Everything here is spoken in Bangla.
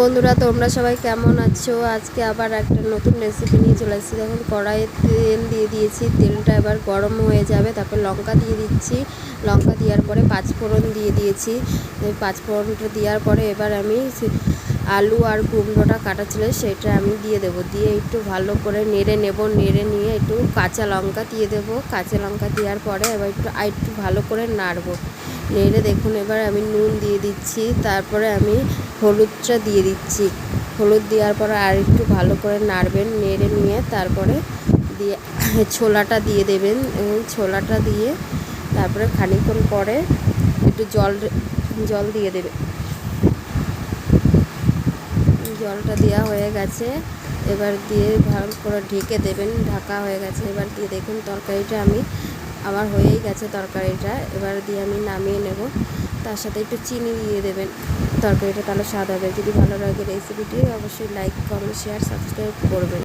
বন্ধুরা, তোমরা সবাই কেমন আছো? আজকে আবার একটা নতুন রেসিপি নিয়ে চলে এসেছি। দেখুন, কড়াইয়ে তেল দিয়ে দিয়েছি। তেলটা এবার গরম হয়ে যাবে, তারপর লঙ্কা দিয়ে দিচ্ছি। লঙ্কা দেওয়ার পরে পাঁচফোড়ন দিয়ে দিয়েছি। পাঁচফোড়নটা দেওয়ার পরে এবার আমি আলু আর কুমড়োটা কাটা ছিল, সেটা আমি দিয়ে দেবো। দিয়ে একটু ভালো করে নেড়ে নেব, নেড়ে নিয়ে একটু কাঁচা লঙ্কা দিয়ে দেবো। কাঁচা লঙ্কা দেওয়ার পরে এবার একটু, আর একটু ভালো করে নাড়বো। নেড়ে দেখুন, এবার আমি নুন দিয়ে দিচ্ছি, তারপরে আমি হলুদটা দিয়ে দিচ্ছি। হলুদ দেওয়ার পরে আর একটু ভালো করে নাড়বেন, নেড়ে নিয়ে তারপরে দিয়ে ছোলাটা দিয়ে দেবেন। ছোলাটা দিয়ে তারপরে খানিকক্ষণ পরে একটু জল জল দিয়ে দেবে। জলটা দেওয়া হয়ে গেছে। এবার দিয়ে ভালো করে ঢেকে দেবেন, ঢাকা হয়ে গেছে। এবার দিয়ে দেখুন তরকারিটা আমি, আমার হয়েই গেছে তরকারিটা। এবার দিয়ে আমি নামিয়ে নেব। তার সাথে একটু চিনি দিয়ে দেবেন। তরকারিটা তাহলে স্বাদ হবে। যদি ভালো লাগে রেসিপিটি, অবশ্যই লাইক কমেন্ট শেয়ার সাবস্ক্রাইব করবেন।